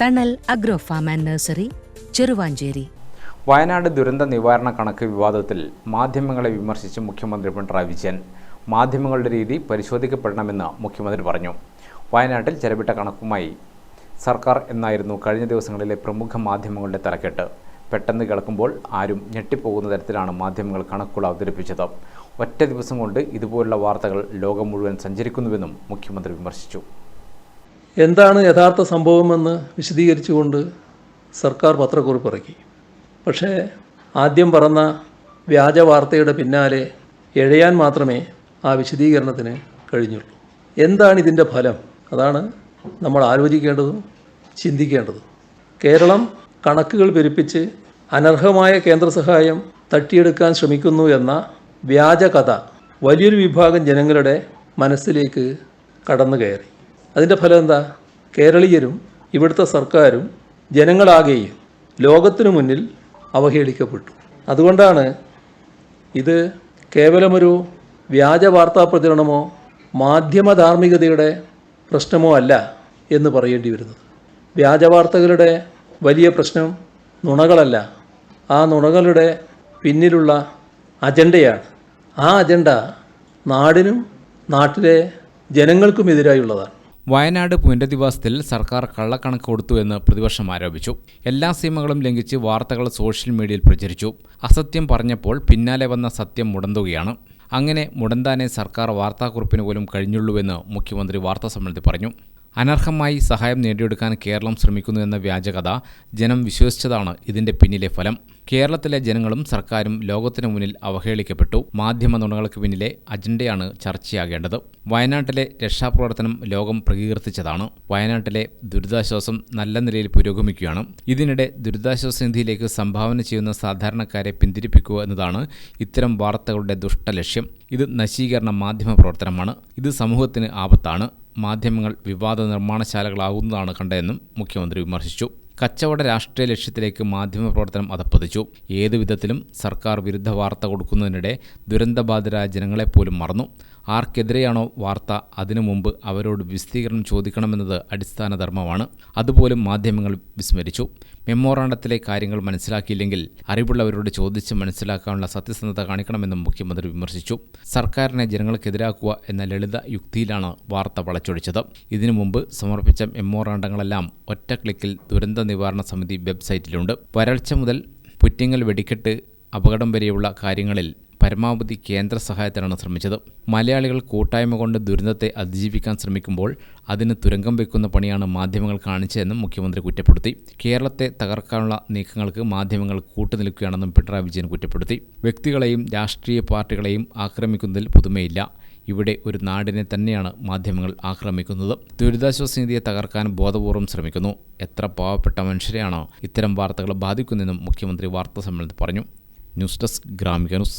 Thanal agro farm and nursery Cheruvanchery. Wayanad ദുരന്ത നിവാരണ കണക്ക് വിവാദത്തിൽ മാധ്യമങ്ങളെ വിമർശിച്ച് മുഖ്യമന്ത്രി പിണറായി വിജയൻ. മാധ്യമങ്ങളുടെ രീതി പരിശോധിക്കപ്പെടണമെന്ന് മുഖ്യമന്ത്രി പറഞ്ഞു. വയനാട്ടിൽ ചെലവിട്ട കണക്കുമായി സർക്കാർ എന്നായിരുന്നു കഴിഞ്ഞ ദിവസങ്ങളിലെ പ്രമുഖ മാധ്യമങ്ങളുടെ തലക്കെട്ട്. പെട്ടെന്ന് കേൾക്കുമ്പോൾ ആരും ഞെട്ടിപ്പോകുന്ന തരത്തിലാണ് മാധ്യമങ്ങൾ കണക്കുകൾ അവതരിപ്പിച്ചത്. ഒറ്റ ദിവസം കൊണ്ട് ഇതുപോലുള്ള വാർത്തകൾ ലോകം മുഴുവൻ സഞ്ചരിക്കുന്നുവെന്നും മുഖ്യമന്ത്രി വിമർശിച്ചു. എന്താണ് യഥാർത്ഥ സംഭവമെന്ന് വിശദീകരിച്ചുകൊണ്ട് സർക്കാർ പത്രക്കുറിപ്പ് ഇറക്കി. പക്ഷേ ആദ്യം പറഞ്ഞ വ്യാജ വാർത്തയുടെ പിന്നാലെ എഴയാൻ മാത്രമേ ആ വിശദീകരണത്തിന് കഴിഞ്ഞുള്ളൂ. എന്താണ് ഇതിന്റെ ഫലം? അതാണ് നമ്മൾ ആലോചിക്കേണ്ടതും ചിന്തിക്കേണ്ടതും. കേരളം കണക്കുകൾ പെരുപ്പിച്ച് അനർഹമായ കേന്ദ്ര സഹായം തട്ടിയെടുക്കാൻ ശ്രമിക്കുന്നു എന്ന വ്യാജ കഥ വലിയൊരു വിഭാഗം ജനങ്ങളുടെ മനസ്സിലേക്ക് കടന്നു കയറി അതിന്റെ ഫലം എന്താ? കേരളീയരും ഇവിടുത്തെ സർക്കാരും ജനങ്ങളാകെയും ലോകത്തിനു മുന്നിൽ അവഹേളിക്കപ്പെട്ടു. അതുകൊണ്ടാണ് ഇത് കേവലമൊരു വ്യാജ വാർത്താ പ്രചരണമോ മാധ്യമധാർമ്മികതയുടെ പ്രശ്നമോ അല്ല എന്ന് പറയേണ്ടി വരുന്നത്. വ്യാജ വാർത്തകളുടെ വലിയ പ്രശ്നം നുണകളല്ല. ആ നുണകളുടെ പിന്നിലുള്ള അജണ്ടയാണ്. ആ അജണ്ട നാടിനും നാട്ടിലെ ജനങ്ങൾക്കുമെതിരായുള്ളതാണ് വയനാട് പുനരധിവാസത്തിൽ സർക്കാർ കള്ളക്കണക്ക് കൊടുത്തു എന്ന് പ്രതിപക്ഷം ആരോപിച്ചു. എല്ലാ സീമകളും ലംഘിച്ച് വാർത്തകൾ സോഷ്യൽ മീഡിയയിൽ പ്രചരിച്ചു. അസത്യം പറഞ്ഞപ്പോൾ പിന്നാലെ വന്ന സത്യം മുടന്തുകയാണ്. അങ്ങനെ മുടന്താനെ സർക്കാർ വാർത്താക്കുറിപ്പിന് പോലും കഴിഞ്ഞുള്ളൂവെന്ന് മുഖ്യമന്ത്രി വാർത്താസമ്മേളനത്തിൽ പറഞ്ഞു. അനർഹമായി സഹായം നേടിയെടുക്കാൻ കേരളം ശ്രമിക്കുന്നു എന്ന വ്യാജകഥ ജനം വിശ്വസിച്ചതാണ് ഇതിന്റെ പിന്നിലെ ഫലം. കേരളത്തിലെ ജനങ്ങളും സർക്കാരും ലോകത്തിനു മുന്നിൽ അവഹേളിക്കപ്പെട്ടു. മാധ്യമ നുണകൾക്ക് പിന്നിലെ അജണ്ടയാണ് ചർച്ചയാകേണ്ടത്. വയനാട്ടിലെ രക്ഷാപ്രവർത്തനം ലോകം പ്രകീർത്തിച്ചതാണ്. വയനാട്ടിലെ ദുരിതാശ്വാസം നല്ല നിലയിൽ പുരോഗമിക്കുകയാണ്. ഇതിനിടെ ദുരിതാശ്വാസ നിധിയിലേക്ക് സംഭാവന ചെയ്യുന്ന സാധാരണക്കാരെ പിന്തിരിപ്പിക്കുക എന്നതാണ് ഇത്തരം വാർത്തകളുടെ ദുഷ്ടലക്ഷ്യം ഇത് നശീകരണ മാധ്യമ പ്രവർത്തനമാണ്. ഇത് സമൂഹത്തിന് ആപത്താണ്. മാധ്യമങ്ങൾ വിവാദ നിർമ്മാണശാലകളാകുന്നതാണ് കണ്ടതെന്നും മുഖ്യമന്ത്രി വിമർശിച്ചു. കച്ചവട രാഷ്ട്രീയ ലക്ഷ്യത്തിലേക്ക് മാധ്യമപ്രവർത്തനം അധപ്പതിച്ചു ഏതുവിധത്തിലും സർക്കാർ വിരുദ്ധ വാർത്ത കൊടുക്കുന്നതിനിടെ ദുരന്തബാധിതരായ ജനങ്ങളെപ്പോലും മറന്നു. ആർക്കെതിരെയാണോ വാർത്ത അതിനു മുമ്പ് അവരോട് വിശദീകരണം ചോദിക്കണമെന്നത് അടിസ്ഥാന ധർമ്മമാണ് അതുപോലും മാധ്യമങ്ങൾ വിസ്മരിച്ചു. മെമ്മോറാണ്ടത്തിലെ കാര്യങ്ങൾ മനസ്സിലാക്കിയില്ലെങ്കിൽ അറിവുള്ളവരോട് ചോദിച്ച് മനസ്സിലാക്കാനുള്ള സത്യസന്ധത കാണിക്കണമെന്നും മുഖ്യമന്ത്രി വിമർശിച്ചു. സർക്കാരിനെ ജനങ്ങൾക്കെതിരാക്കുക എന്ന ലളിത യുക്തിയിലാണ് വാർത്ത വളച്ചൊടിച്ചത്. ഇതിനു മുമ്പ് സമർപ്പിച്ച മെമ്മോറാണ്ടങ്ങളെല്ലാം ഒറ്റ ക്ലിക്കിൽ ദുരന്ത നിവാരണ സമിതി വെബ്സൈറ്റിലുണ്ട്. വരൾച്ച മുതൽ പുറ്റിങ്ങൽ വെടിക്കെട്ട് അപകടം വരെയുള്ള കാര്യങ്ങളിൽ പരമാവധി കേന്ദ്ര സഹായത്തിനാണ് ശ്രമിച്ചത്. മലയാളികൾ കൂട്ടായ്മ കൊണ്ട് ദുരന്തത്തെ അതിജീവിക്കാൻ ശ്രമിക്കുമ്പോൾ അതിന് തുരങ്കം വെക്കുന്ന പണിയാണ് മാധ്യമങ്ങൾ കാണിച്ചതെന്നും മുഖ്യമന്ത്രി കുറ്റപ്പെടുത്തി. കേരളത്തെ തകർക്കാനുള്ള നീക്കങ്ങൾക്ക് മാധ്യമങ്ങൾ കൂട്ടുനിൽക്കുകയാണെന്നും പിണറായി വിജയൻ കുറ്റപ്പെടുത്തി. വ്യക്തികളെയും രാഷ്ട്രീയ പാർട്ടികളെയും ആക്രമിക്കുന്നതിൽ പുതുമയില്ല. ഇവിടെ ഒരു നാടിനെ തന്നെയാണ് മാധ്യമങ്ങൾ ആക്രമിക്കുന്നത്. ദുരിതാശ്വാസ നിധിയെ തകർക്കാൻ ബോധപൂർവം ശ്രമിക്കുന്നു. എത്ര പാവപ്പെട്ട മനുഷ്യരെയാണ് ഇത്തരം വാർത്തകൾ ബാധിക്കുന്നതെന്നും മുഖ്യമന്ത്രി വാർത്താ സമ്മേളനത്തിൽ പറഞ്ഞു. News desk Gramika news.